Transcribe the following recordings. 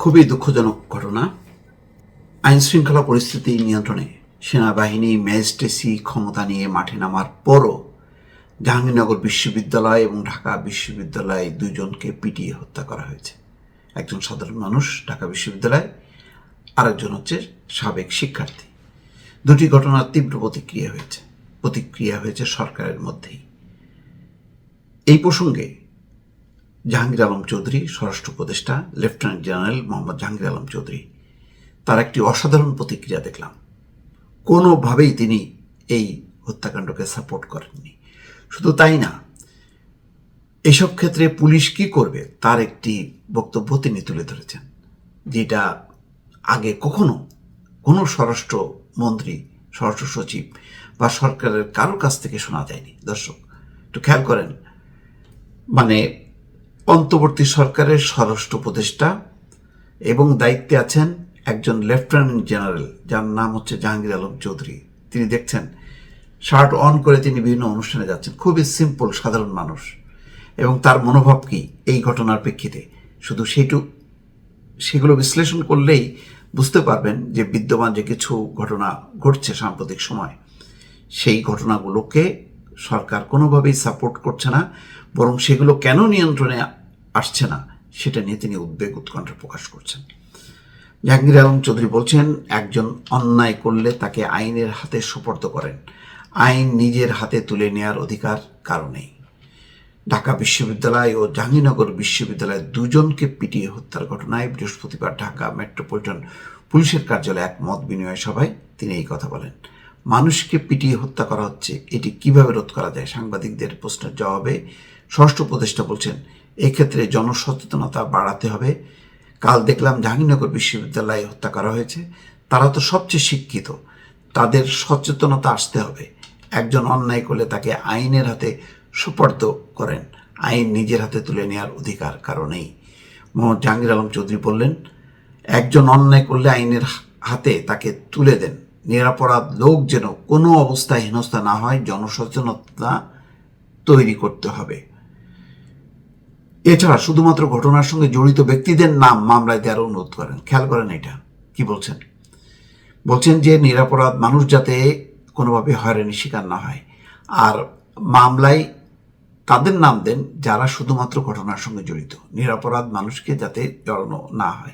খুবই দুঃখজনক ঘটনা। আইন শৃঙ্খলা পরিস্থিতি নিয়ন্ত্রণে সেনাবাহিনী ম্যাজিস্ট্রেসি ক্ষমতা নিয়ে মাঠে নামার পরও জাহাঙ্গীরনগর বিশ্ববিদ্যালয় এবং ঢাকা বিশ্ববিদ্যালয়ে দুজনকে পিটিয়ে হত্যা করা হয়েছে। একজন সাধারণ মানুষ, ঢাকা বিশ্ববিদ্যালয়, আরেকজন হচ্ছে সাবেক শিক্ষার্থী। দুটি ঘটনার তীব্র প্রতিক্রিয়া হয়েছে। প্রতিক্রিয়া হয়েছে সরকারের মধ্যেই। এই প্রসঙ্গে জাহাঙ্গীর আলম চৌধুরী, স্বরাষ্ট্র উপদেষ্টা লেফটেন্যান্ট জেনারেল মোহাম্মদ জাহাঙ্গীর আলম চৌধুরী। তার একটি অসাধারণ প্রতিক্রিয়া দেখলাম। কোনোভাবেই তিনি এই হত্যাকাণ্ডকে সাপোর্ট করেননি। শুধু তাই না, এসব ক্ষেত্রে পুলিশ কি করবে তার একটি বক্তব্য তিনি তুলে ধরেছেন, যেটা আগে কখনো কোনো স্বরাষ্ট্র মন্ত্রী, স্বরাষ্ট্র সচিব বা সরকারের কারোর কাছ থেকে শোনা যায়নি। দর্শক, একটু খেয়াল করেন মানে অন্তর্বর্তী সরকারের স্বরাষ্ট্র উপদেষ্টা এবং দায়িত্বে আছেন একজন লেফটেন্যান্ট জেনারেল, যার নাম হচ্ছে জাহাঙ্গীর আলম চৌধুরী। তিনি দেখছেন, শার্ট অন করে তিনি বিভিন্ন অনুষ্ঠানে যাচ্ছেন। খুবই সিম্পল সাধারণ মানুষ। এবং তার মনোভাব কি এই ঘটনার প্রেক্ষিতে? শুধু সেইটু, সেগুলো বিশ্লেষণ করলেই বুঝতে পারবেন যে বিদ্যমান যে কিছু ঘটনা ঘটছে সাম্প্রতিক সময়, সেই ঘটনাগুলোকে সরকার কোনোভাবেই সাপোর্ট করছে না, বরং সেগুলো কেন নিয়ন্ত্রণে আসছে না, সেটা নিয়ে তিনি উদ্বেগ উৎকণ্ঠা প্রকাশ করছেন। জাহাঙ্গীর আলম চৌধুরী বলছেন, একজন অন্যায় করলে তাকে আইনের হাতে সুপর্দ করেন। আইন নিজের হাতে তুলে নেয়ার অধিকার কারণেই ঢাকা বিশ্ববিদ্যালয় ও জাহাঙ্গীরনগর বিশ্ববিদ্যালয়ের দুজনকে পিটিয়ে হত্যার ঘটনায় বৃহস্পতিবার ঢাকা মেট্রোপলিটন পুলিশের কার্যালয়ে এক মত বিনিময় সভায় তিনি এই কথা বলেন। মানুষকে পিটিয়ে হত্যা করা হচ্ছে, এটি কীভাবে রোধ করা যায়? সাংবাদিকদের প্রশ্নের জবাবে ষষ্ঠ উপদেষ্টা বলছেন এক্ষেত্রে জনসচেতনতা বাড়াতে হবে। কাল দেখলাম জাহাঙ্গীরনগর বিশ্ববিদ্যালয়ে হত্যা করা হয়েছে। তারা তো সবচেয়ে শিক্ষিত। তাদের সচেতনতা আসতে হবে। একজন অন্যায় করলে তাকে আইনের হাতে সুপর্দ করেন। আইন নিজের হাতে তুলে নেওয়ার অধিকার কারণেই। মোহাম্মদ জাহাঙ্গীর আলম চৌধুরী বললেন, একজন অন্যায় করলে আইনের হাতে তাকে তুলে দেন। নিরাপরাধ লোক যেন কোনো অবস্থায় হেনস্থা না হয়, জনসচেতনতা তৈরি করতে হবে। এছাড়া শুধুমাত্র ঘটনার সঙ্গে জড়িত ব্যক্তিদের নাম মামলায় দেওয়ার অনুরোধ করেন। খেয়াল করেন এটা। কি বলছেন? বলছেন যে নিরাপরাধ মানুষ যাতে কোনোভাবে হয়রানির শিকার না হয়। আর মামলায় তাদের নাম দেন যারা শুধুমাত্র ঘটনার সঙ্গে জড়িত। নিরাপরাধ মানুষকে যাতে জড়ানো না হয়।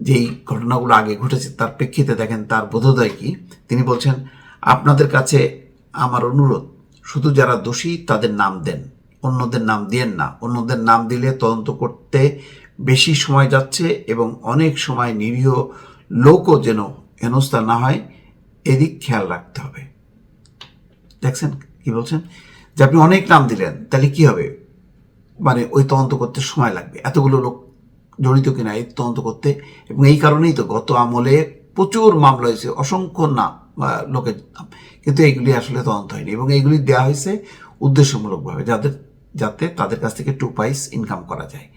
যেই ঘটনাগুলো আগে ঘটেছে তার প্রেক্ষিতে দেখেন, তার বোধোদয় কি? তিনি বলছেন, আপনাদের কাছে আমার অনুরোধ, শুধু যারা দোষী তাদের নাম দেন। অন্যদের নাম দিয়েন না। অন্যদের নাম দিলে তদন্ত করতে বেশি সময় যাচ্ছে এবং অনেক সময় নিরীহ লোকও যেন হেনস্থা না হয়, এদিক খেয়াল রাখতে হবে। দেখছেন কি বলছেন? যে আপনি অনেক নাম দিলেন, তাহলে কি হবে? মানে ওই তদন্ত করতে সময় লাগবে। এতগুলো লোক জড়িত কিনা এই তদন্ত করতে এবং এই কারণেই তো গত আমলে প্রচুর মামলা হয়েছে, অসংখ্য নাম লোকের নাম। কিন্তু এইগুলি আসলে তদন্ত হয়নি এবং এইগুলি দেওয়া হয়েছে উদ্দেশ্যমূলকভাবে। যাদের যাতে তাদের কাছ থেকে টু পাইস ইনকাম করা যায়।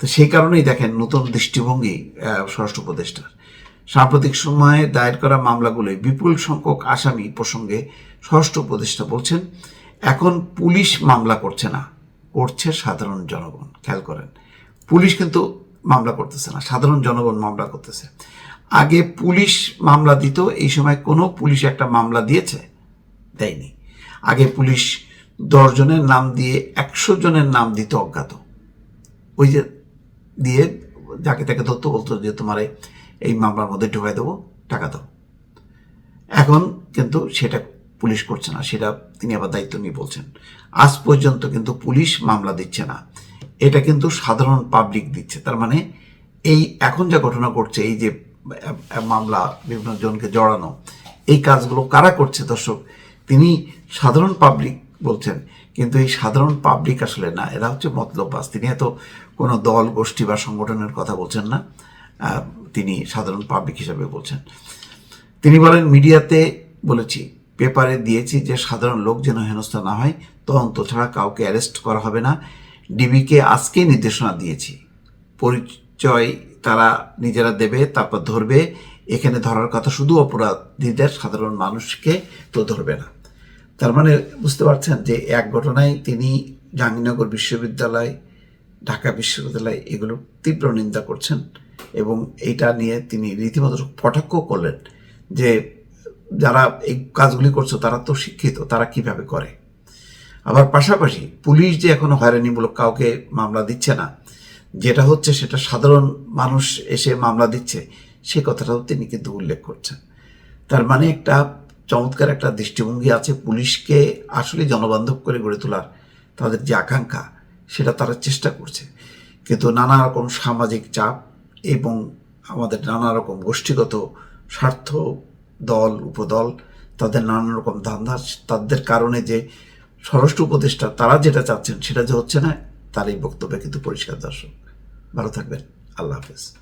তো সেই কারণেই দেখেন নতুন দৃষ্টিভঙ্গি স্বরাষ্ট্র উপদেষ্টার। সাম্প্রতিক সময়ে দায়ের করা মামলাগুলোয় বিপুল সংখ্যক আসামি প্রসঙ্গে স্বরাষ্ট্র উপদেষ্টা বলছেন, এখন পুলিশ মামলা করছে না, করছে সাধারণ জনগণ। খেয়াল করেন, পুলিশ কিন্তু মামলা করতেছে না, সাধারণ জনগণ মামলা করতেছে। আগে পুলিশ মামলা দিত, এই সময় কোনো পুলিশ একটা মামলা দিয়েছে, দেয়নি। আগে পুলিশ জনের নাম দিয়ে একশো জনের নাম দিত অজ্ঞাত। ওই যে দিয়ে যাকে তাকে ধরতো বলতো যে তোমার এই মামলার মধ্যে ঢুকাই দেবো, টাকা দাও। এখন কিন্তু সেটা পুলিশ করছে না, সেটা তিনি আবার দায়িত্ব নিয়ে বলছেন। আজ পর্যন্ত কিন্তু পুলিশ মামলা দিচ্ছে না। এটা কিন্তু সাধারণ পাবলিক দিচ্ছে। তার মানে এই এখন যা ঘটনা ঘটছে, এই যে মামলা, বিভিন্ন জনকে জড়ানো, এই কাজগুলো কারা করছে দর্শক, তিনি সাধারণ পাবলিক বলছেন, কিন্তু এই সাধারণ পাবলিক আসলে না, এরা হচ্ছে মতলববাজ। তিনি এত কোনো দল, গোষ্ঠী বা সংগঠনের কথা বলছেন না তিনি সাধারণ পাবলিক হিসাবে বলছেন। তিনি বলেন, মিডিয়াতে বলেছি, পেপারে দিয়েছি যে সাধারণ লোক যেন হেনস্থা না হয়, তদন্ত ছাড়া কাউকে অ্যারেস্ট করা হবে না। ডিবিকে আজকে নির্দেশনা দিয়েছি। পরিচয় তারা নিজেরা দেবে, তারপর ধরবে। এখানে ধরার কথা শুধু অপরাধীদের, সাধারণ মানুষকে তো ধরবে না। তার মানে বুঝতে পারছেন যে এক ঘটনায় তিনি জাহাঙ্গীরনগর বিশ্ববিদ্যালয়, ঢাকা বিশ্ববিদ্যালয় এগুলো তীব্র নিন্দা করছেন এবং এইটা নিয়ে তিনি রীতিমতো কটাক্ষ করলেন যে যারা এই কাজগুলি করছে তারা তো শিক্ষিত, তারা কীভাবে করে? আবার পাশাপাশি পুলিশ যে এখনও হয়রানিমূলক কাউকে মামলা দিচ্ছে না, যেটা হচ্ছে সেটা সাধারণ মানুষ এসে মামলা দিচ্ছে, সে কথাটাও তিনি কিন্তু উল্লেখ করছেন। তার মানে একটা চমৎকার একটা দৃষ্টিভঙ্গি আছে পুলিশকে আসলে জনবান্ধব করে গড়ে তোলার তাদের যে আকাঙ্ক্ষা, সেটা তারা চেষ্টা করছে। কিন্তু নানা রকম সামাজিক চাপ এবং আমাদের নানা রকম গোষ্ঠীগত স্বার্থ দল, উপদল, তাদের নানা রকম ধান্দা তাদের কারণে যে স্বরাষ্ট্র উপদেষ্টা তারা যেটা চাচ্ছেন সেটা যে হচ্ছে না, তার এই বক্তব্যে কিন্তু পরিষ্কার দর্শক। ভালো থাকবেন। আল্লাহ হাফেজ।